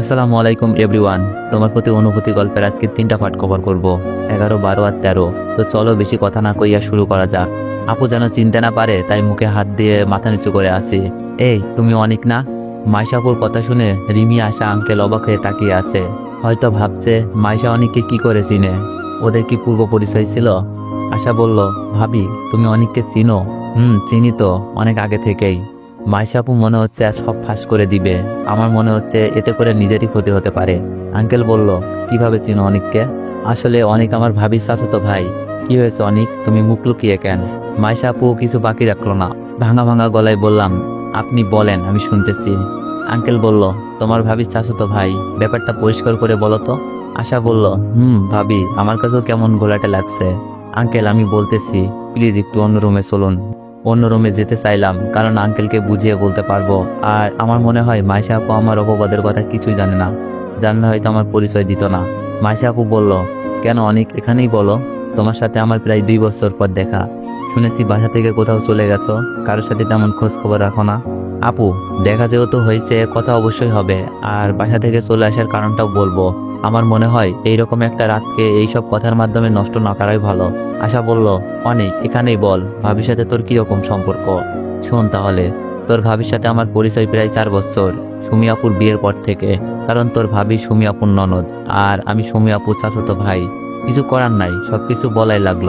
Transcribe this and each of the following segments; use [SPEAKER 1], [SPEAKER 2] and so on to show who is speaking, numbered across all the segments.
[SPEAKER 1] আসসালামু আলাইকুম এভরিওয়ান তোমার প্রতি অনুভূতি গল্পের আজকে তিনটা পার্ট কভার করব। এগারো, বারো আর তেরো। তো চলো বেশি কথা না কইয়া শুরু করা যাক। আপু যেন চিনতে না পারে, তাই মুখে হাত দিয়ে মাথা নিচু করে আসি এই, তুমি অনেক না? মাইশাপুর কথা শুনে রিমি, আশা আঙ্কেল অবাক হয়ে তাকিয়ে আছে। হয়তো ভাবছে, মাইশা অনেককে কি করে চিনে? ওদের কি পূর্ব পরিচয় ছিল? আশা বলল, ভাবি, তুমি অনেককে চিনো? হুম, চিনি তো, অনেক আগে থেকেই। মাইশাপু মনে হচ্ছে সব ফাঁস করে দিবে। আমার মনে হচ্ছে এতে করে নিজেরই ক্ষতি হতে পারে। আঙ্কেল বলল, কীভাবে চিনো অনিককে? আসলে অনেক আমার ভাবি তো ভাই। কি হয়েছে অনিক? তুমি মুখ লুকিয়ে কেন? মাইশাপু কিছু বাকি রাখল না। ভাঙা ভাঙা গলায় বললাম, আপনি বলেন, আমি শুনতেছি। আঙ্কেল বলল, তোমার ভাবি তো ভাই, ব্যাপারটা পরিষ্কার করে বলো তো? আশা বলল, হুম, ভাবি, আমার কাছেও কেমন গোলাটে লাগছে। আঙ্কেল, আমি বলতেছি, প্লিজ একটু অন্য রুমে চলুন। অন্য রুমে যেতে চাইলাম, কারণ আঙ্কেলকে বুঝিয়ে বলতে পারব। আর আমার মনে হয় মাইশা আপু আমার অপবাদের কথা কিছুই জানে না। জানলে হয়তো আমার পরিচয় দিত না। মাইশা আপু বলল, কেন অনেক, এখানেই বলো। তোমার সাথে আমার প্রায় দুই বছর পর দেখা। শুনেছি বাসা থেকে কোথাও চলে গেছো। কারোর সাথে তেমন খোঁজ খবর রাখো না। আপু, দেখা যেহেতু হয়েছে, কথা অবশ্যই হবে। আর বাসা থেকে চলে আসার কারণটাও বলব। আমার মনে হয় এইরকম একটা রাতকে এইসব কথার মাধ্যমে নষ্ট না করাই ভালো। আশা বলল, অনেক, এখানেই বল, ভাবির সাথে তোর কীরকম সম্পর্ক? শোন তাহলে, তোর ভাবির সাথে আমার পরিচয় প্রায় চার বছর সুমি আপুর বিয়ের পর থেকে। কারণ তোর ভাবি সুমি আপুর ননদ, আর আমি সুমি আপুর চাচাতো ভাই। কিছু করার নাই সব কিছু বলাই লাগল।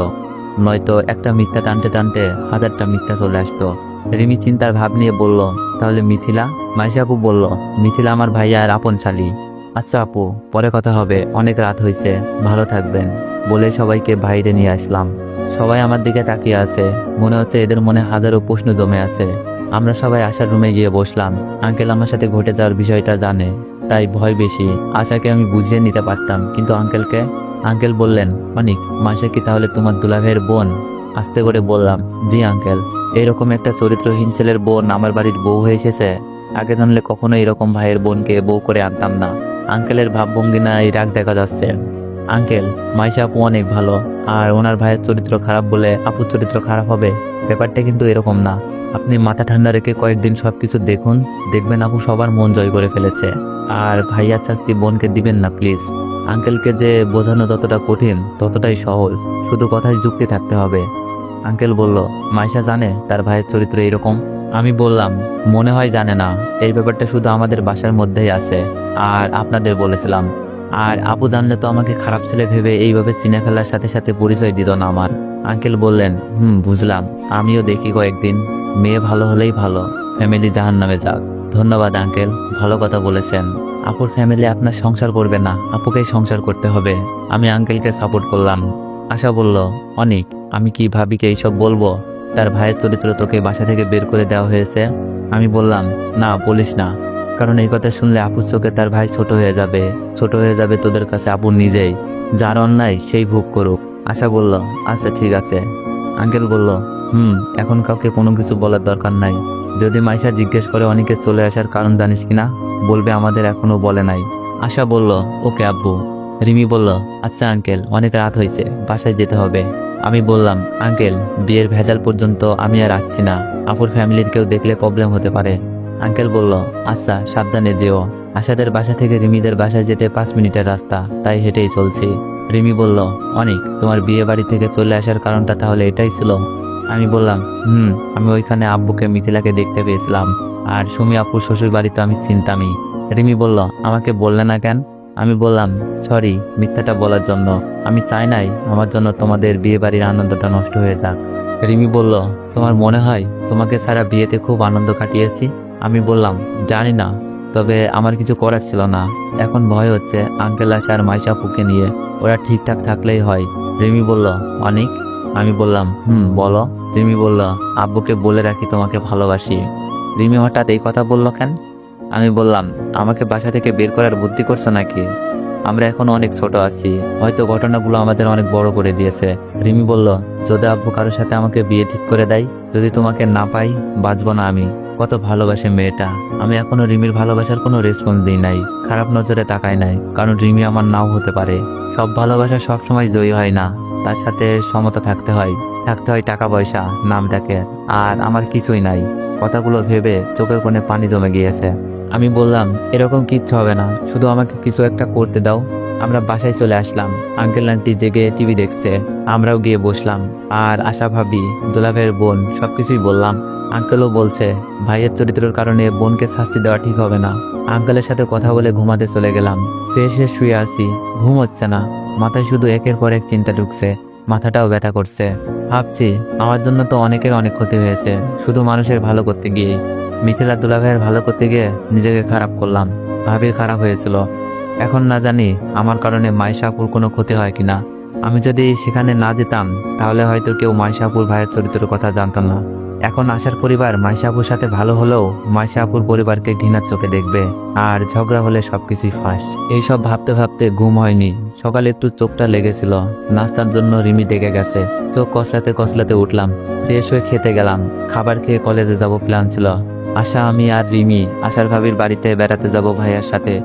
[SPEAKER 1] নয়তো একটা মিথ্যা টানতে টানতে হাজারটা মিথ্যা চলে আসতো। রিমি চিন্তার ভাব নিয়ে বলল, তাহলে মিথিলা? মাইশা আপু বলল, মিথিলা আমার ভাইয়া আর আপন শালি। আচ্ছা আপু, পরে কথা হবে। অনেক রাত হয়েছে ভালো থাকবেন। বলে সবাইকে বাইরে নিয়ে আসলাম। সবাই আমার দিকে তাকিয়ে আছে। মনে হচ্ছে এদের মনে হাজারো প্রশ্ন জমে আছে। আমরা সবাই আশার রুমে গিয়ে বসলাম। আঙ্কেল আমার সাথে ঘটে যাওয়ার বিষয়টা জানে। তাই ভয় বেশি। আশাকে আমি বুঝিয়ে নিতে পারতাম। কিন্তু আঙ্কেলকে? আঙ্কেল বললেন, অনিক, মাসে কি তাহলে তোমার দুলাভের বোন? আস্তে করে বললাম, জি আঙ্কেল। এরকম একটা চরিত্রহীন ছেলের বোন আমার বাড়ির বউ হয়ে এসেছে। আগে জানলে কখনো এরকম ভাইয়ের বোনকে বউ করে আনতাম না। আঙ্কেলের ভাবভঙ্গিনায় রাগ দেখা যাচ্ছে। আঙ্কেল, মাইশা আপু অনেক ভালো, আর ওনার ভাইয়ের চরিত্র খারাপ বলে আপুর চরিত্র খারাপ হবে। ব্যাপারটা কিন্তু এরকম না। আপনি মাথা ঠান্ডা রেখে কয়েকদিন সবকিছু দেখুন, দেখবেন আপু সবার মন জয় করে ফেলেছে। আর ভাইয়ার শাস্তি বোনকে দিবেন না, প্লিজ। আঙ্কেলকে যে বোঝানো যতটা কঠিন, ততটাই সহজ। শুধু কথায় যুক্তি থাকতে হবে। আঙ্কেল বলল, মাইশা জানে তার ভাইয়ের চরিত্র এরকম? আমি বললাম, মনে হয় জানে না, এই ব্যাপারটা শুধু আমাদের বাসার মধ্যেই আছে। আর আপনাদের বলেছিলাম। আর আপু জানলে তো আমাকে খারাপ ছেলে ভেবে এইভাবে চিনে ফেলার সাথে সাথে পরিচয় দিত না আমার। আঙ্কেল বললেন, হুম, বুঝলাম। আমিও দেখি কয়েকদিন। মেয়ে ভালো হলেই ভালো। ফ্যামিলি জাহান নামে যাক। ধন্যবাদ, আঙ্কেল। ভালো কথা বলেছেন। আপুর ফ্যামিলি আপনার সংসার করবে না। আপুকেই সংসার করতে হবে। আমি আঙ্কেলকে সাপোর্ট করলাম। আশা বলল, অনেক, আমি কি ভাবিকে এইসব বলব? তার ভাইয়ের চরিত্র তোকে বাসা থেকে বের করে দেওয়া হয়েছে। আমি বললাম, না, বলিস না। কারণ এই কথা শুনলে আপুর চোখে তার ভাই ছোট হয়ে যাবে। ছোট হয়ে যাবে তোদের কাছে আপুর নিজেই। যার অন্যায়, সেই ভোগ করুক। আশা বলল আচ্ছা ঠিক আছে। আঙ্কেল বলল, হুম, এখন কাউকে কোনো কিছু বলার দরকার নাই। যদি মাইশা জিজ্ঞেস করে অনেকে চলে আসার কারণ জানিস কিনা, বলবে আমাদের এখনও বলে নাই। আশা বলল, ওকে, আব্বু। রিমি বলল আচ্ছা আঙ্কেল, অনেক রাত হয়েছে, বাসায় যেতে হবে। আমি বললাম, আঙ্কেল, বিয়ের ভেজাল পর্যন্ত আমি আর আসছি না। আপুর ফ্যামিলির কেউ দেখলে প্রবলেম হতে পারে। আঙ্কেল বলল আচ্ছা সাবধানে যেও। আশাদের বাসা থেকে রিমিদের বাসায় যেতে পাঁচ মিনিটের রাস্তা, তাই হেঁটেই চলছি। রিমি বলল, অনেক, তোমার বিয়ে বাড়ি থেকে চলে আসার কারণটা তাহলে এটাই ছিল। আমি বললাম, হুম, আমি ওইখানে আব্বুকে, মিথিলাকে দেখতে পেয়েছিলাম। আর সুমি আপুর শ্বশুর বাড়ি তো আমি চিনতামই। রিমি বলল, আমাকে বললে না কেন? আমি বললাম, সরি, মিথ্যাটা বলার জন্য। আমি চাই নাই আমার জন্য তোমাদের বিয়ে বাড়ির আনন্দটা নষ্ট হয়ে যাক। রিমি বলল, তোমার মনে হয় তোমাকে সারা বিয়েতে খুব আনন্দ কাটিয়েছি? আমি বললাম, জানি না, তবে আমার কিছু করার ছিল না। এখন ভয় হচ্ছে আঙ্কেল আসে আর মাইশা আপুকে নিয়ে। ওরা ঠিকঠাক থাকলেই হয়। রিমি বলল, অনেক? আমি বললাম, হুম, বলো। রিমি বলল, আব্বুকে বলে রাখি তোমাকে ভালোবাসি। রিমি হঠাৎ এই কথা বলল কেন? আমি বললাম, আমাকে বাসা থেকে বের করার বুদ্ধি করছ নাকি? আমরা এখন অনেক ছোট আছি। হয়তো ঘটনাগুলো আমাদের অনেক বড় করে দিয়েছে। রিমি বলল, যদি আব্বু কারোর সাথে আমাকে বিয়ে ঠিক করে দেয়, যদি তোমাকে না পাই, বাঁচবো না আমি। কত ভালোবাসে মেয়েটা। আমি এখনও রিমির ভালোবাসার কোনো রেসপন্স দিই নাই। খারাপ নজরে তাকাই নাই, কারণ রিমি আমার নাও হতে পারে। সব ভালোবাসা সব সময় জয়ী হয় না। তার সাথে সমতা থাকতে হয়। থাকতে হয় টাকা পয়সা, নাম ডাকে আর আমার কিছুই নাই। কথাগুলো ভেবে চোখের কোণে পানি জমে গিয়েছে। আমি বললাম, এরকম কিচ্ছু হবে না। শুধু আমাকে কিছু একটা করতে দাও। আমরা বাসায় চলে আসলাম। আঙ্কেল আন্টি জেগে টিভি দেখছে। আমরাও গিয়ে বসলাম। আর আশা, ভাবি দুলাভের বোন, সবকিছুই বললাম। আঙ্কেলও বলছে, ভাইয়ের চরিত্রের কারণে বোনকে শাস্তি দেওয়া ঠিক হবে না। আঙ্কেলের সাথে কথা বলে ঘুমাতে চলে গেলাম। ফ্রেশে শুয়ে আছি। ঘুম হচ্ছে না। মাথায় শুধু একের পর এক চিন্তা ঢুকছে। মাথাটাও ব্যথা করছে। ভাবছি, আমার জন্য তো অনেকের অনেক ক্ষতি হয়েছে, শুধু মানুষের ভালো করতে গিয়ে মিথিলা দুলাভাইয়ের ভালো করতে গিয়ে নিজেকে খারাপ করলাম, ভাবি খারাপ হয়েছিল। এখন না জানি আমার কারণে মাইশাপুর কোনো ক্ষতি হয় কিনা। আমি যদি সেখানে না যেতাম, তাহলে হয়তো কেউ মাইশাপুর ভাইয়ের চরিত্রের কথা জানতাম না। এখন আশার পরিবার মাইশাপুর সাথে ভালো হলেও মাইশাপুর পরিবারকে ঘৃণার চোখে দেখবে আর ঝগড়া হলে সবকিছুই ফাঁস। এইসব ভাবতে ভাবতে ঘুম হয়নি। সকালে একটু চোখটা লেগেছিল। নাস্তার জন্য রিমি ডেকে গেছে। চোখ কসলাতে কসলাতে উঠলাম। ফ্রেশ হয়ে খেতে গেলাম। খাবার খেয়ে কলেজে যাব প্ল্যান ছিল। আশা, আমি আর রিমি আশার ভাবির বাড়িতে বেড়াতে যাব ভাইয়ার সাথে।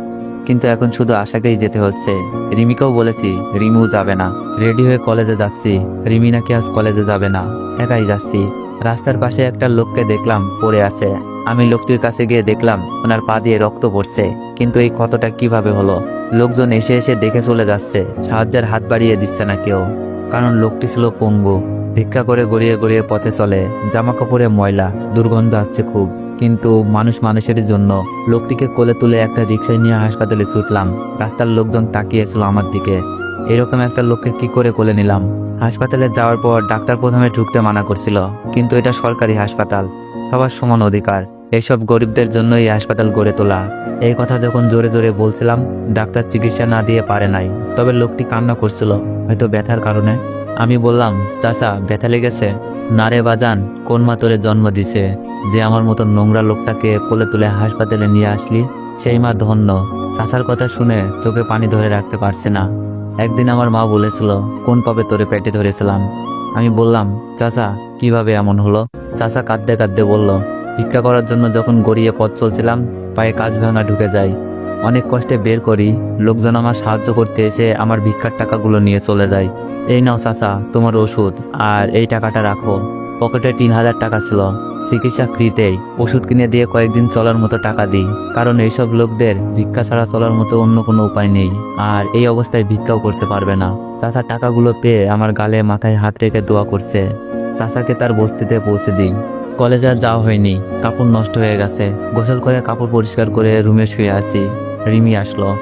[SPEAKER 1] কিন্তু এখন শুধু আশাকেই যেতে হচ্ছে। রিমিকেও বলেছি রিমিও যাবে না। রেডি হয়ে কলেজে যাচ্ছি। রিমি নাকি আজ কলেজে যাবে না। একাই যাচ্ছি। রাস্তার পাশে একটা লোককে দেখলাম পড়ে আছে। আমি লোকটির কাছে গিয়ে দেখলাম, ওনার পা দিয়ে রক্ত পড়ছে। কিন্তু এই ক্ষতটা কীভাবে হলো? লোকজন এসে এসে দেখে চলে যাচ্ছে। সাহায্যের হাত বাড়িয়ে দিচ্ছে না কেউ। কারণ লোকটি ছিল পঙ্গু। ভিক্ষা করে গড়িয়ে গড়িয়ে পথে চলে। জামা কাপড়ে ময়লা, দুর্গন্ধ আসছে খুব। কিন্তু মানুষ মানুষের জন্য লোকটিকে কোলে তুলে একটা রিক্সায় নিয়ে হাসপাতালে ছুটলাম। রাস্তার লোকজন তাকিয়েছিল আমার দিকে। এরকম একটা লোককে কি করে কোলে নিলাম? হাসপাতালে যাওয়ার পর ডাক্তার প্রথমে ঢুকতে মানা করছিল, কিন্তু এটা সরকারি হাসপাতাল, সবার সমান অধিকার। এইসব গরিবদের জন্য এই হাসপাতাল গড়ে তোলা। এই কথা যখন জোরে জোরে বলছিলাম, ডাক্তার চিকিৎসা না দিয়ে পারে নাই, তবে লোকটি কান্না করছিল, হয়তো ব্যথার কারণে। আমি বললাম, চাচা, ব্যথা লেগেছে। নারে বাজান, কোন মা তোরে জন্ম দিছে? যে আমার মতো নোংরা লোকটাকে কোলে তুলে হাসপাতালে নিয়ে আসলি, সেই মা ধন্য। চাচার কথা শুনে চোখে পানি ধরে রাখতে পারছে না। একদিন আমার মা বলেছিল, কোন পাবে তোরে পেটে ধরেছিলাম? আমি বললাম, চাচা, কীভাবে এমন হলো? চাচা কাঁদতে কাঁদতে বলল, ভিক্ষা করার জন্য যখন গড়িয়ে পথ চলছিলাম, পায়ে কাজ ভাঙা ঢুকে যায় অনেক কষ্টে বের করি, লোকজন আমার সাহায্য করতে এসে আমার ভিক্ষার টাকাগুলো নিয়ে চলে যায়। এই নাও চাচা, তোমার ওষুধ, আর এই টাকাটা রাখো। পকেটে তিন হাজার টাকা ছিল। চিকিৎসা ফ্রিতেই ওষুধ কিনে দিয়ে কয়েকদিন চলার মতো টাকা দিই। কারণ এইসব লোকদের ভিক্ষা ছাড়া চলার মতো অন্য কোনো উপায় নেই। আর এই অবস্থায় ভিক্ষাও করতে পারবে না। চাচা টাকাগুলো পেয়ে আমার গালে মাথায় হাত রেখে দোয়া করছে। চাচাকে তার বস্তিতে পৌঁছে দিই। কলেজে আর যাওয়া হয়নি। কাপড় নষ্ট হয়ে গেছে। গোসল করে কাপড় পরিষ্কার করে রুমে শুয়ে আছি। রিমি আসলো।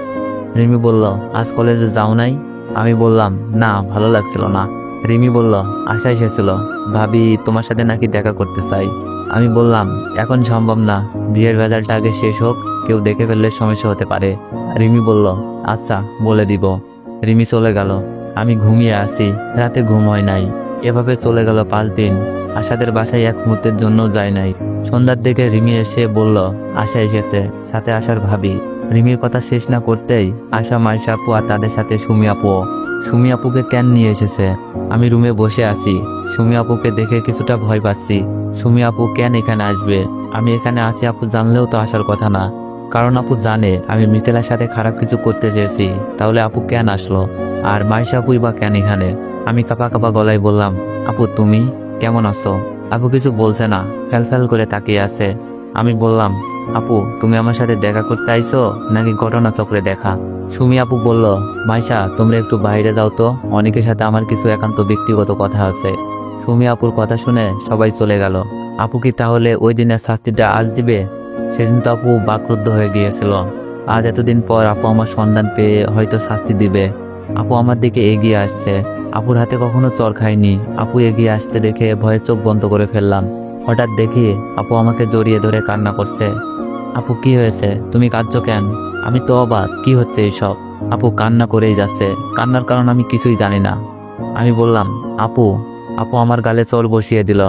[SPEAKER 1] রিমি বলল, আজ কলেজে যাও নাই? আমি বললাম, না, ভালো লাগছিল না। রিমি বলল, আশা এসেছিল। ভাবি, তোমার সাথে নাকি দেখা করতে চাই। আমি বললাম, এখন সম্ভব না। বিয়ের ভেজালটা আগে শেষ হোক, কেউ দেখে ফেললে সমস্যা হতে পারে। রিমি বলল আচ্ছা বলে দিব। রিমি চলে গেল। আমি ঘুমিয়ে আসি রাতে ঘুম হয় নাই। এভাবে চলে গেল পাঁচ দিন। আশাদের বাসায় এক মুহূর্তের জন্য যায় নাই। সন্ধ্যার দিকে রিমি এসে বলল, আশা এসেছে, সাথে আসার ভাবি। রিমির কথা শেষ না করতেই আশা, মাইশা আপু আর তাদের সাথে সুমি আপু। সুমি আপুকে কেন নিয়ে এসেছে? আমি রুমে বসে আছি। সুমি আপুকে দেখে কিছুটা ভয় পাচ্ছি। সুমি আপু কেন এখানে আসবে? আমি এখানে আসি আপু জানলেও তো আসার কথা না। কারণ আপু জানে আমি মিথিলার সাথে খারাপ কিছু করতে চেয়েছি। তাহলে আপু কেন আসলো? আর মাইশা আপুই বা কেন এখানে? আমি কাপা কাপা গলায় বললাম, আপু, তুমি কেমন আছো? আপু কিছু বলছে না। ফেল ফেল করে তাকিয়ে আছে। আমি বললাম, আপু, তুমি আমার সাথে দেখা করতে আইছো নাকি ঘটনা চক্রে দেখা? সুমি আপু বলল, মাইশা, তোমরা একটু বাইরে যাও তো, অনেকের সাথে আমার কিছু একান্ত ব্যক্তিগত কথা আছে। সুমি আপুর কথা শুনে সবাই চলে গেল। আপু কি তাহলে ওই দিনের শাস্তিটা আজ দিবে? সেদিন তো আপু বাকরুদ্ধ হয়ে গিয়েছিল। আজ এতদিন পর আপু আমার সন্ধান পেয়ে হয়তো শাস্তি দিবে। আপু আমার দিকে এগিয়ে আসছে। আপুর হাতে কখনো চর খায়নি। আপু এগিয়ে আসতে দেখে ভয়ে চোখ বন্ধ করে ফেললাম। হঠাৎ দেখি আপু আমাকে জড়িয়ে ধরে কান্না করছে। আপু, কি হয়েছে? তুমি কাঁদছো কেন? আমি তো অবাক, কি হচ্ছে এইসব? আপু কান্না করেই যাচ্ছে। কান্নার কারণ আমি কিছুই জানি না। আমি বললাম, আপু আপু আমার গালে চোর বসিয়ে দিল।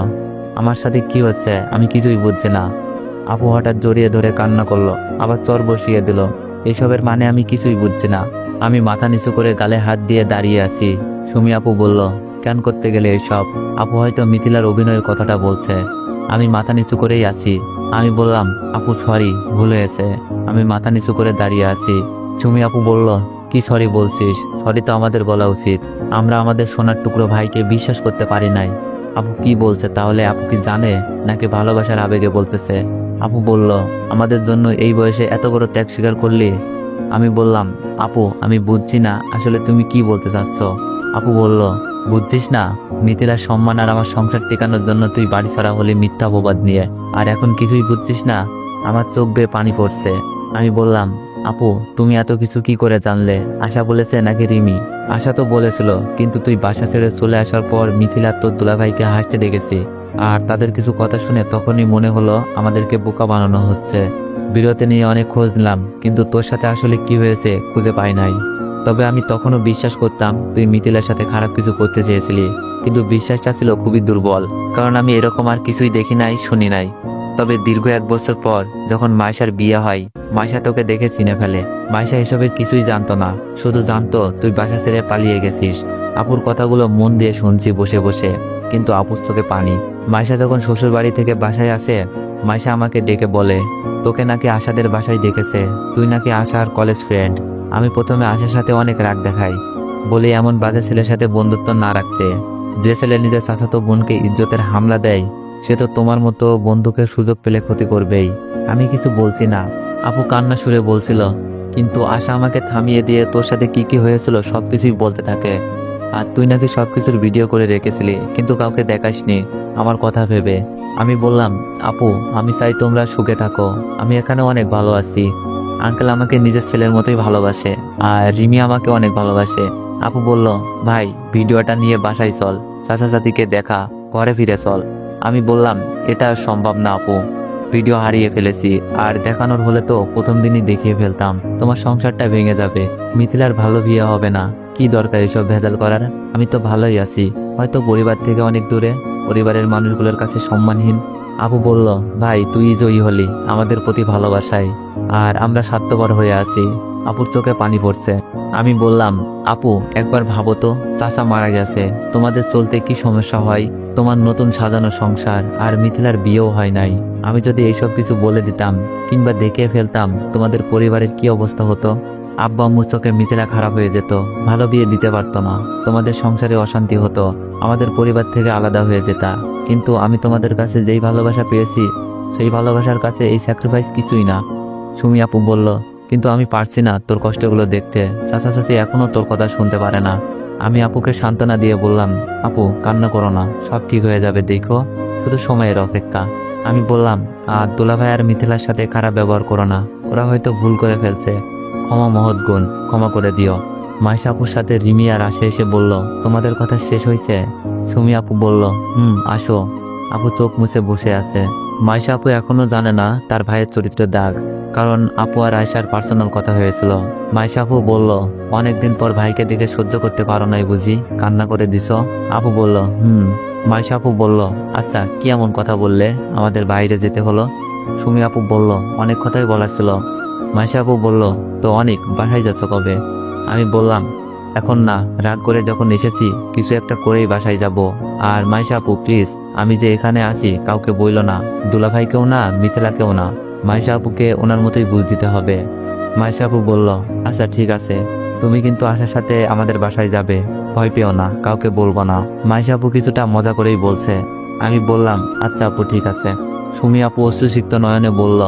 [SPEAKER 1] আমার সাথে কি হচ্ছে? আমি কিছুই বুঝছি না। আপু হঠাৎ জড়িয়ে ধরে কান্না করল, আবার চর বসিয়ে দিল। এসবের মানে আমি কিছুই বুঝছি না। আমি মাথা নিচু করে গালে হাত দিয়ে দাঁড়িয়ে আছি। সুমি আপু বলল, কেন করতে গেলে এইসব? আপু হয়তো মিথিলার অভিনয়ের কথাটা বলছে। আমি মাথা নিচু করেই আছি। আমি বললাম, আপু সরি ভুল হয়েছে। আমি মাথা নিচু করে দাঁড়িয়ে আছি। চুমি আপু বলল, কি সরি বলছিস? সরি তো আমাদের বলা উচিত। আমরা আমাদের সোনার টুকরো ভাইকে বিশ্বাস করতে পারি নাই। আপু কি বলছে তাহলে আপু কি জানে নাকি ভালোবাসার আবেগে বলতেছে? আপু বলল, আমাদের জন্য এই বয়সে এত বড় ত্যাগ স্বীকার করলি? আমি বললাম, আপু, আমি বুঝছি না, আসলে তুমি কি বলতে চাচ্ছ? আপু বলল বুঝছিস না, মিথিলার সম্মান আর আমার সংসার টেকানোর জন্য তুই বাড়ি ছাড়া হলে মিথ্যা অপবাদ নিয়ে। আর এখন কিছুই বুঝছিস না, আমার চোখ বেয়ে পানি পড়ছে। আমি বললাম, আপু, তুমি এত কিছু কি করে জানলে? আশা বলেছে নাকি রিমি? আশা তো বলেছিল, কিন্তু তুই বাসা ছেড়ে চলে আসার পর মিথিলা তোর দুলাভাইকে হাসতে দেখেছি। আর তাদের কিছু কথা শুনে তখনই মনে হলো আমাদেরকে বোকা বানানো হচ্ছে। বিরতি নিয়ে অনেক খোঁজ নিলাম, কিন্তু তোর সাথে আসলে কি হয়েছে খুঁজে পাই নাই। তবে আমি তখনও বিশ্বাস করতাম তুই মিথিলার সাথে খারাপ কিছু করতে চেয়েছিলি, কিন্তু বিশ্বাসটা ছিল খুবই দুর্বল, কারণ আমি এরকম আর কিছুই দেখি নাই, শুনি নাই। তবে দীর্ঘ এক বছর পর যখন মাইশার বিয়ে হয়, মাইশা তোকে দেখে চিনে ফেলে। মাইশা এসবের কিছুই জানতো না, শুধু জানতো তুই বাসা ছেড়ে পালিয়ে গেছিস। আপুর কথাগুলো মন দিয়ে শুনছি বসে বসে, কিন্তু আপুর চোখে পানি। মাইশা যখন শ্বশুর বাড়ি থেকে বাসায় আসে, মাইশা আমাকে ডেকে বলে, তোকে নাকি আশাদের বাসায় দেখেছে, তুই নাকি আশা আর কলেজ ফ্রেন্ড আমি প্রথমে আশার সাথে অনেক রাগ দেখাই। বলি এমন বাজে ছেলের সাথে বন্ধুত্ব না রাখতে। যে ছেলে নিজের চাচাতো বোনকে ইজ্জতের হামলা দেয়, সে তো তোমার মতো বন্ধুকে সুযোগ পেলে ক্ষতি করবেই। আমি কিছু বলছি না। আপু কান্না সুরে বলছিল, কিন্তু আশা আমাকে থামিয়ে দিয়ে তোর সাথে কি কি হয়েছিল সব কিছুই বলতে থাকে। আর তুই নাকি সব কিছুর ভিডিও করে রেখেছিলি, কিন্তু কাউকে দেখাসনি, আমার কথা ভেবে। আমি বললাম, আপু, আমি চাই তোমরা সুখে থাকো। আমি এখানে অনেক ভালো আছি। আঙ্কেল আমাকে নিজের ছেলের মতোই ভালোবাসে, আর রিমি আমাকে অনেক ভালোবাসে। আপু বলল, ভাই, ভিডিওটা নিয়ে বাসায় চল চাচা চাচিকে দেখা, ঘরে ফিরে চল। আমি বললাম, এটা সম্ভব না আপু, ভিডিও হারিয়ে ফেলেছি, আর দেখানোর হলে তো প্রথম দিনই দেখিয়ে ফেলতাম, তোমার সংসারটা ভেঙে যাবে, মিথিলার ভালো বিয়ে হবে না, কি দরকার এসব ভেজাল করার? আমি তো ভালোই আছি, হয়তো পরিবার থেকে অনেক দূরে, পরিবারের মানুষগুলোর কাছে সম্মানহীন। আপু বলল, ভাই, তুই জয়ী হলি, আমাদের প্রতি ভালোবাসায়। আর আমরা স্বার্থপর হয়ে আছি। আপুর চোখে পানি পড়ছে। আমি বললাম, আপু, একবার ভাবো তো, চাচা মারা গেছে। তোমাদের চলতে কি সমস্যা হয়? তোমার নতুন সাজানো সংসার আর মিথিলার বিয়েও হয় নাই। আমি যদি এইসব কিছু বলে দিতাম কিংবা দেখে ফেলতাম, তোমাদের পরিবারের কি অবস্থা হতো? আব্বা আম্মুর চোখে মিথিলা খারাপ হয়ে যেত। ভালো বিয়ে দিতে পারতো না। তোমাদের সংসারে অশান্তি হতো। আমাদের পরিবার থেকে আলাদা হয়ে যেতা। কিন্তু আমি তোমাদের কাছে যেই ভালোবাসা পেয়েছি, সেই ভালোবাসার কাছে এই স্যাক্রিফাইস কিছুই না। সুমি আপু বলল, কিন্তু আমি পারছি না তোর কষ্টগুলো দেখতে। চাচা চাচি এখনও তোর কথা শুনতে পারে না। আমি আপুকে সান্ত্বনা দিয়ে বললাম, আপু, কান্না করো না, সব ঠিক হয়ে যাবে, দেখো। শুধু সময়ের অপেক্ষা। আমি বললাম, আর দুলাভাই আর মিথিলার সাথে খারাপ ব্যবহার করো না, ওরা হয়তো ভুল করে ফেলছে। ক্ষমা মহৎ গুণ, ক্ষমা করে দিও। মাইশা আপুর সাথে রিমি আর আসে এসে বলল, তোমাদের কথা শেষ হয়েছে? সুমি আপু বলল, হুম, আসো। আপু চোখ মুছে বসে আছে। মাইশা আপু এখনও জানে না তার ভাইয়ের চরিত্রের দাগ। কারণ আপু আর আয়সার পার্সোনাল কথা হয়েছিল। মাইশা আপু বলল, অনেকদিন পর ভাইকে দেখে সহ্য করতে পারো নাই বুঝি, কান্না করে দিছ আপু বলল, হুম। মাইশা আপু বলল আচ্ছা কি এমন কথা বললে? আমাদের বাইরে যেতে হলো? সুমি আপু বলল, অনেক কথাই বলার ছিল। মাইশা আপু বলল, তো অনেক, বাসায় যাচ্ছ কবে? আমি বললাম, এখন না, রাগ করে যখন এসেছি, কিছু একটা করেই বাসায় যাব। আর মাইশা আপু প্লিজ, আমি যে এখানে আছি, কাউকে বইল না। দুলাভাইকেও না, মিথিলাকেও না। মাইশা আপুকে ওনার মতোই বুঝ দিতে হবে। মাইশা আপু বলল আচ্ছা ঠিক আছে। তুমি কিন্তু আশার সাথে আমাদের বাসায় যাবে। ভয় পেও না, কাউকে বলব না। মাইশা আপু কিছুটা মজা করেই বলছে, আমি বললাম আচ্ছা আপু, ঠিক আছে। সুমি আপু অশ্রুসিক্ত নয়নে বলল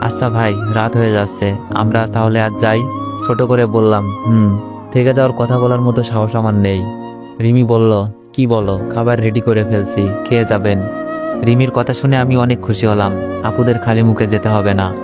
[SPEAKER 1] আচ্ছা ভাই, রাত হয়ে যাচ্ছে। আমরা তাহলে আজ যাই? ছোট করে বললাম, হুম। থেকে যাওয়ার কথা বলার মতো সাহস আমার নেই। রিমি বলল, কি বলো? খাবার রেডি করে ফেলছি। খেয়ে যাবেন। রিমির কথা শুনে আমি অনেক খুশি হলাম। আপুদের খালি মুখে যেতে হবে না।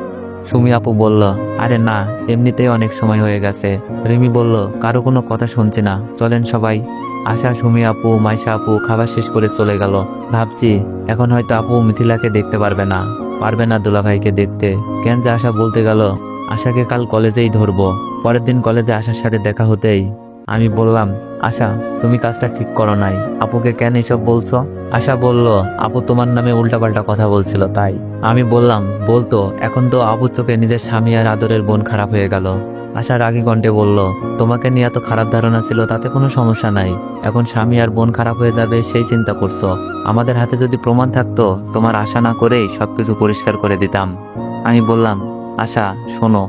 [SPEAKER 1] সুমি আপু বলল, আরে না, এমনিতেই অনেক সময় হয়ে গেছে। রিমি বলল, কারও কোনো কথা শুনছে না। চলেন সবাই। আশা, সুমি আপু, মাইশা আপু খাবার শেষ করে চলে গেল। ভাবছি, এখন হয়তো আপু মিথিলাকে দেখতে পারবে না। পারবে না দুলাভাইকে দেখতে। কেন যে আশা বলতে গেল, আশাকে কাল কলেজেই ধরবো। পরের দিন কলেজে আসার সাথে দেখা হতেই আমি বললাম, আশা, তুমি কাজটা ঠিক করো নাই। আপুকে কেন এসব বলছো? আশা বলল, আপু তোমার নামে উল্টাপাল্টা কথা বলছিল, তাই। আমি বললাম, বলতো, এখন তো আপুর চোখে নিজের স্বামী আর আদরের বোন খারাপ হয়ে গেল। আশা রাগি কণ্ঠে বলল, তোমাকে নিয়ে এত খারাপ ধারণা ছিল, তাতে কোনো সমস্যা নাই। এখন স্বামী আর বোন খারাপ হয়ে যাবে, সেই চিন্তা করছ। আমাদের হাতে যদি প্রমাণ থাকতো, তোমার আশা না করেই সব কিছু পরিষ্কার করে দিতাম। আমি বললাম, আশা, শোনো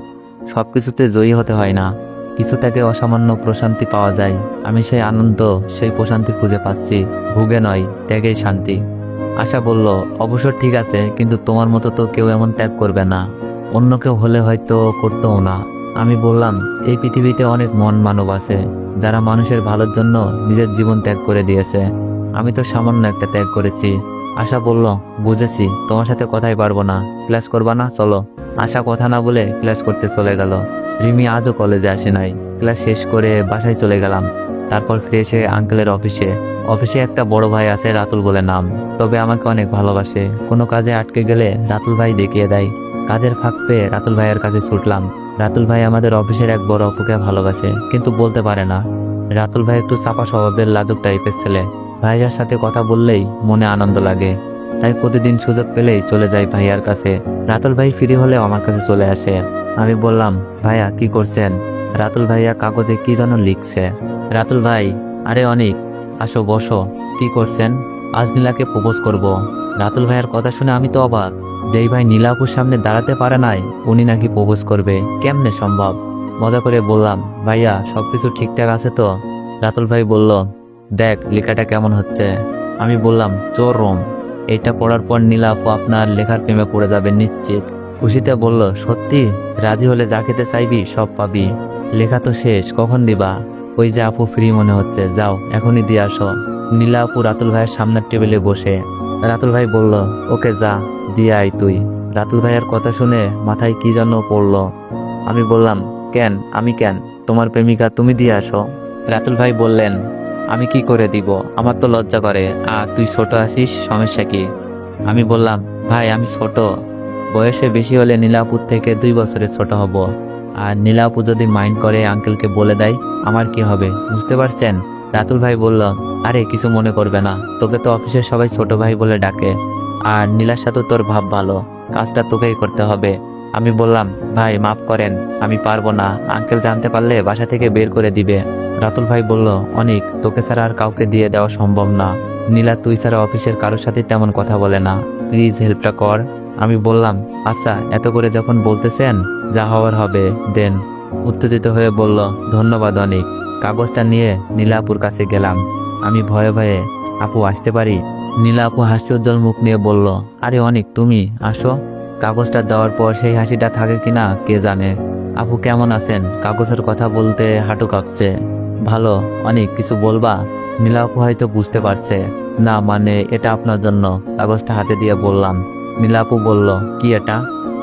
[SPEAKER 1] সব কিছুতে জয়ী হতে হয় না। কিছু থেকে অসামান্য প্রশান্তি পাওয়া যায়। আমি সেই আনন্দ, সেই প্রশান্তি খুঁজে পাচ্ছি। ভুগে নয়, ত্যাগেই শান্তি। আশা বলল অবশ্য ঠিক আছে, কিন্তু তোমার মতো তো কেউ এমন ত্যাগ করবে না। অন্য কেউ হলে হয়তো করতেও না। আমি বললাম, এই পৃথিবীতে অনেক মন মানব আছে, যারা মানুষের ভালোর জন্য নিজের জীবন ত্যাগ করে দিয়েছে। আমি তো সামান্য একটা ত্যাগ করেছি। আশা বলল, বুঝেছি, তোমার সাথে কথাই পারব না। ক্লাস করবা না? চলো। আশা কথা না বলে ক্লাস করতে চলে গেল। রিমি আজও কলেজে আসে নাই। ক্লাস শেষ করে বাসায় চলে গেলাম। তারপর ফিরে এসে আঙ্কেলের অফিসে। অফিসে একটা বড় ভাই আছে রাতুল বলে নাম। তবে আমাকে অনেক ভালোবাসে। কোনো কাজে আটকে গেলে রাতুল ভাই দেখিয়ে দেয়। কাজের ফাঁক পেয়ে রাতুল ভাইয়ের কাছে ছুটলাম। রাতুল ভাই আমাদের অফিসের এক বড় অপুকে ভালোবাসে, কিন্তু বলতে পারে না। রাতুল ভাই একটু চাপা স্বভাবের লাজুক টাইপের ছেলে। ভাইয়ার সাথে কথা বললেই মনে আনন্দ লাগে। তাই প্রতিদিন সুযোগ পেলেই চলে যায় ভাইয়ার কাছে। রাতুল ভাই ফ্রি হলে আমার কাছে চলে আসে। আমি বললাম, ভাইয়া, কি করছেন? রাতুল ভাইয়া কাগজে কি যেন লিখছে। রাতুল ভাই, আরে অনেক, আসো, বসো। কি করছেন? আজ নীলাকে প্রপোজ করব। রাতুল ভাইয়ের কথা শুনে আমি তো অবাক যেই ভাই নীলাপুর সামনে দাঁড়াতে পারে নাই, উনি নাকি প্রপোজ করবে। কেমনে সম্ভব? মজা করে বললাম, ভাইয়া, সবকিছু ঠিকঠাক আছে তো? রাতুল ভাই বলল, দেখ, লেখাটা কেমন হচ্ছে? আমি বললাম চোর রোম এটা পড়ার পর নীলাপু আপনার লেখার প্রেমে পড়ে যাবে নিশ্চিত। খুশিতে বলল, সত্যি, রাজি হলে যা খেতে চাইবি সব পাবি। লেখা তো শেষ, কখন দিবা? ওই যে আপু, ফ্রি মনে হচ্ছে, যাও, এখনই দিয়ে আসো। নীলা আপু রাতুল ভাইয়ের সামনের টেবিলে বসে। রাতুল ভাই বলল, ওকে যা, দিয়ে আয় তুই। রাতুল ভাইয়ের কথা শুনে মাথায় কি যেন পড়ল। আমি বললাম, কেন, আমি কেন? তোমার প্রেমিকা, তুমি দিয়ে আসো। রাতুল ভাই বললেন, আমি কি করে দিব? আমার তো লজ্জা করে। আ তুই ছোট আসিস সমস্যা কি? আমি বললাম, ভাই, আমি ছোট। বয়সে বেশি হলে নীলাপুর থেকে দুই বছরের ছোট হব। আর নীলাপু যদি মাইন্ড করে আঙ্কেলকে বলে দেয়, আমার কি হবে, বুঝতে পারছেন? রাতুল ভাই বলল, আরে, কিছু মনে করবে না, তোকে তো অফিসের সবাই ছোট ভাই বলে ডাকে। আর নীলার সাথে তোর ভাব ভালো, কাজটা তোকেই করতে হবে। আমি বললাম, ভাই, মাফ করেন, আমি পারব না, আঙ্কেল জানতে পারলে বাসা থেকে বের করে দিবে। রাতুল ভাই বলল, অনেক, তোকে ছাড়া আর কাউকে দিয়ে দেওয়া সম্ভব না। নীলা তুই ছাড়া অফিসের কারোর সাথে তেমন কথা বলে না। প্লিজ হেল্পটা কর। আমি বললাম আচ্ছা এত করে যখন বলতেছেন, যা হওয়ার হবে, দেন। উত্তেজিত হয়ে বলল, ধন্যবাদ অনেক, কাগজটা নিয়ে নীলাপুর কাছে গেলাম। আমি ভয়ে ভয়ে, আপু, আসতে পারি? নীলা আপু হাস্যোজ্জ্বল মুখ নিয়ে বলল, আরে অনেক, তুমি আসো। কাগজটা দেওয়ার পর সেই হাসিটা থাকে কিনা, কে জানে? আপু, কেমন আছেন? কাগজের কথা বলতে হাঁটু কাঁপছে। ভালো, অনেক, কিছু বলবা? নীলা আপু হয়তো বুঝতে পারছে। না মানে এটা আপনার জন্য। কাগজটা হাতে দিয়ে বললাম নীলা আপু বলল, কি এটা?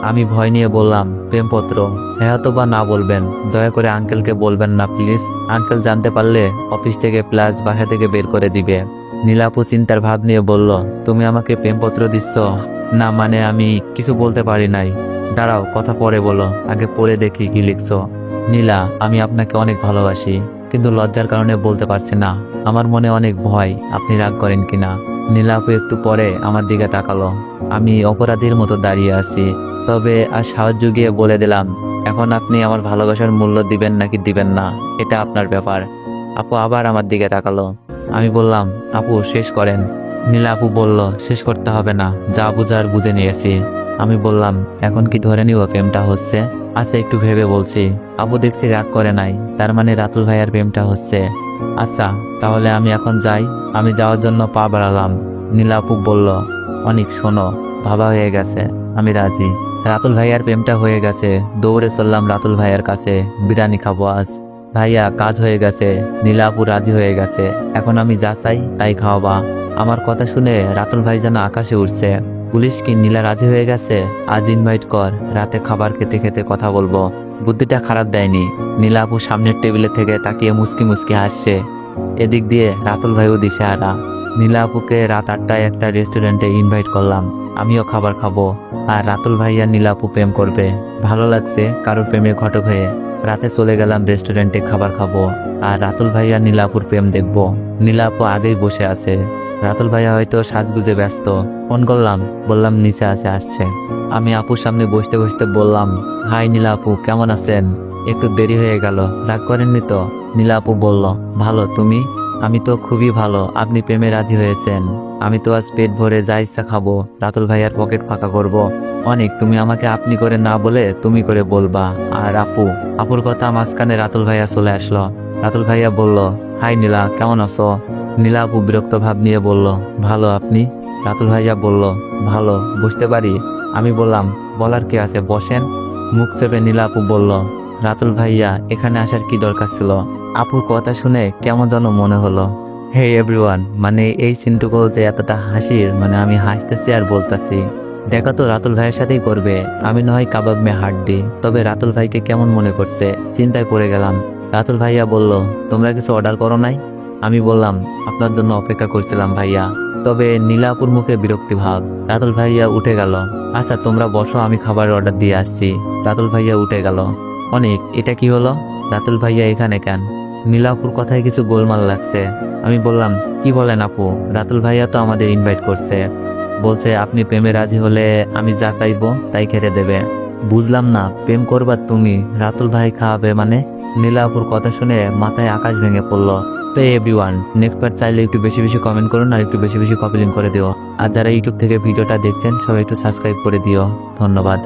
[SPEAKER 1] আমি ভয় নিয়ে বললাম, প্রেমপত্র। হ্যাঁ তো বা না বলবেন, দয়া করে আঙ্কেলকে বলবেন না, প্লিজ। আঙ্কেল জানতে পারলে অফিস থেকে প্লাস বাসা থেকে বের করে দিবে। নীলাপু চিন্তার ভাব নিয়ে বলল, তুমি আমাকে প্রেমপত্র দিচ্ছ? না মানে আমি কিছু বলতে পারি নাই। দাঁড়াও, কথা পরে বলো, আগে পড়ে দেখি কি লিখছ। নীলা, আমি আপনাকে অনেক ভালোবাসি, কিন্তু লজ্জার কারণে বলতে পারছি না। আমার মনে অনেক ভয়, আপনি রাগ করেন কিনা? নীলাপু একটু পরে আমার দিকে তাকালো। আমি অপরাধীর মতো দাঁড়িয়ে আছি, তবে আর সাহায্য গিয়ে বলে দিলাম, এখন আপনি আমার ভালোবাসার মূল্য দিবেন নাকি দিবেন না, এটা আপনার ব্যাপার। আপু আবার আমার দিকে তাকালো। আমি বললাম, আপু, শেষ করেন। নীলা আপু বলল, শেষ করতে হবে না, যা বুঝার বুঝে নিয়েছি। আমি বললাম, এখন কি ধরে নিব প্রেমটা হচ্ছে? আচ্ছা একটু ভেবে বলছি। আপু দেখছি রাগ করে নাই, তার মানে রাতুল ভাইয়ার প্রেমটা হচ্ছে। আচ্ছা তাহলে আমি এখন যাই, আমি যাওয়ার জন্য পা বাড়ালাম। নীলা আপু বলল অনেক, শোনো ভাবা হয়ে গেছে, আমি রাজি। রাতুল ভাইয়ার প্রেমটা হয়ে গেছে, দৌড়ে চললাম রাতুল ভাইয়ার কাছে, বিরিয়ানি খাব আজ। ভাইয়া, কাজ হয়ে গেছে, নীলাপু রাজি হয়ে গেছে, এখন আমি যা চাই তাই খাওয়াবা। আমার কথা শুনে রাতুল ভাই যেন আকাশে উঠছে পুলিশ কি নীলা রাজি হয়ে গেছে? আজ ইনভাইট কর, রাতে খাবার খেতে খেতে কথা বলব। বুদ্ধিটা খারাপ দেয়নি। নীলাপু সামনের টেবিলে থেকে তাকিয়ে মুসকি মুসকি হাসছে। এদিক দিয়ে রাতুল ভাইও দিশে নীলাপুকে রাত আটটায় একটা রেস্টুরেন্টে ইনভাইট করলাম। আমিও খাবার খাব। আর রাতুল ভাইয়া নীলাপু প্রেম করবে। ভালো লাগছে কারোর প্রেমে ঘটক হয়ে। রাতে চলে গেলাম রেস্টুরেন্টে খাবার খাব। আর রাতুল ভাইয়া নীলাপুর প্রেম দেখব। নীলাপু আগেই বসে আছে। রাতুল ভাইয়া হয়তো সাজগুজে ব্যস্ত। ফোন করলাম। বললাম, নিচে আছে, আসছে। আমি আপুর সামনে বসতে বসতে বললাম, হাই নীলা আপু কেমন আছেন? একটু দেরি হয়ে গেল। রাগ করেননি তো? নীলা আপু বলল, ভালো, তুমি? আমি তো খুবই ভালো, আপনি প্রেমে রাজি হয়েছেন। আমি তো আজ পেট ভরে যা ইচ্ছা খাব, রাতুল ভাইয়ার পকেট ফাঁকা করব। অনেক, তুমি আমাকে আপনি করে না বলে তুমি করে বলবা। আর আপু, আপুর কথা মাঝখানে রাতুল ভাইয়া চলে আসলো। রাতুল ভাইয়া বলল, হাই নীলা, কেমন আছো? নীলা আপু বিরক্ত ভাব নিয়ে বলল, ভালো, আপনি? রাতুল ভাইয়া বলল, ভালো, বুঝতে পারি। আমি বললাম, বলার কে আছে, বসেন। মুখ চেপে নীলা আপু বলল রাতুল ভাইয়া এখানে আসার কি দরকার ছিল? আপুর কথা শুনে কেমন যেন মনে হলো। হে এভরিওয়ান মানে এই সিনটুকু যে এতটা হাসির মানে আমি হাসতেছি আর বলতাছি। দেখা তো রাতুল ভাইয়ের সাথেই করবে। আমি নয় কাবাব মে হাড্ডি তবে রাতুল ভাইকে কেমন মনে করছে? চিন্তায় পড়ে গেলাম। রাতুল ভাইয়া বলল তোমরা কিছু অর্ডার করো নাই? আমি বললাম আপনার জন্য অপেক্ষা করছিলাম ভাইয়া। তবে নীলাপুর মুখে বিরক্তি ভাব। রাতুল ভাইয়া উঠে গেল আচ্ছা তোমরা বসো আমি খাবারের অর্ডার দিয়ে আসছি। রাতুল ভাইয়া উঠে গেল। অনেক, এটা কি হলো? রাতুল ভাইয়া এখানে কেন? নীলাপুর কথায় কিছু গোলমাল লাগছে। আমি বললাম, কি বলেন আপু? রাতুল ভাইয়া তো আমাদের ইনভাইট করছে। বলছে, আপনি প্রেমে রাজি হলে আমি যা চাইব তাই খেতে দেবে। বুঝলাম না, প্রেম করবার তুমি। রাতুল ভাই খাওয়াবে মানে? নীলাপুর কথা শুনে মাথায় আকাশ ভেঙে পড়ল। তো এভরি ওয়ান নেক্সট বার চাইলে একটু বেশি বেশি কমেন্ট করুন আর একটু বেশি বেশি কপিলিং করে দিও। আর যারা ইউটিউব থেকে ভিডিওটা দেখছেন, সবাই একটু সাবস্ক্রাইব করে দিও। ধন্যবাদ।